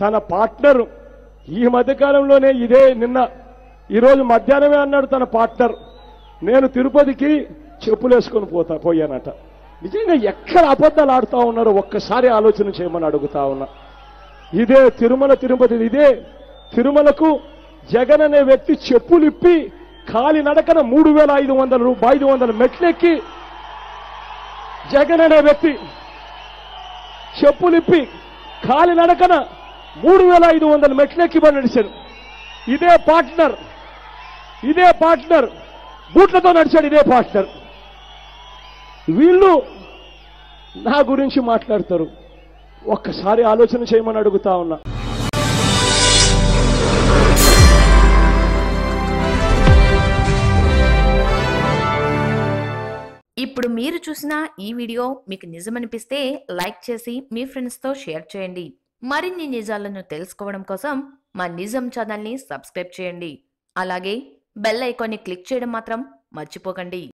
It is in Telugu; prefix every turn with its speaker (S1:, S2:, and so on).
S1: తన పార్ట్నరు. ఈ మధ్యకాలంలోనే ఇదే నిన్న. ఈరోజు మధ్యాహ్నమే అన్నాడు తన పార్ట్నర్. నేను తిరుపతికి చెప్పులేసుకొని పోతా పోయానట. నిజంగా ఎక్కడ అబద్ధాలు ఆడుతా ఉన్నారో ఒక్కసారి ఆలోచన చేయమని అడుగుతా ఉన్నా. ఇదే తిరుమల తిరుపతి ఇదే తిరుమలకు జగన్ అనే వ్యక్తి చెప్పులు ఇప్పి కాలి నడకన మూడు వేల ఐదు వందల రూపాయి ఐదు వందల మెట్లెక్కి జగన్ అనే వ్యక్తి చెప్పులిప్పి కాలి నడకన మూడు వేల ఐదు వందల మెట్లెక్కి బండి నడిచాడు. ఇదే పార్ట్నర్. ఇదే పార్ట్నర్. బూట్లతో నడిచాడు ఇదే పార్ట్నర్. వీళ్ళు నా గురించి మాట్లాడతారు. ఒక్కసారి ఆలోచన చేయమని అడుగుతా ఉన్నా.
S2: ఇప్పుడు మీరు చూసిన ఈ వీడియో మీకు నిజమనిపిస్తే లైక్ చేసి మీ ఫ్రెండ్స్తో షేర్ చేయండి. మరిన్ని నిజాలను తెలుసుకోవడం కోసం మా నిజం ఛానల్ని సబ్స్క్రైబ్ చేయండి. అలాగే బెల్ ఐకాన్ని క్లిక్ చేయడం మాత్రం మర్చిపోకండి.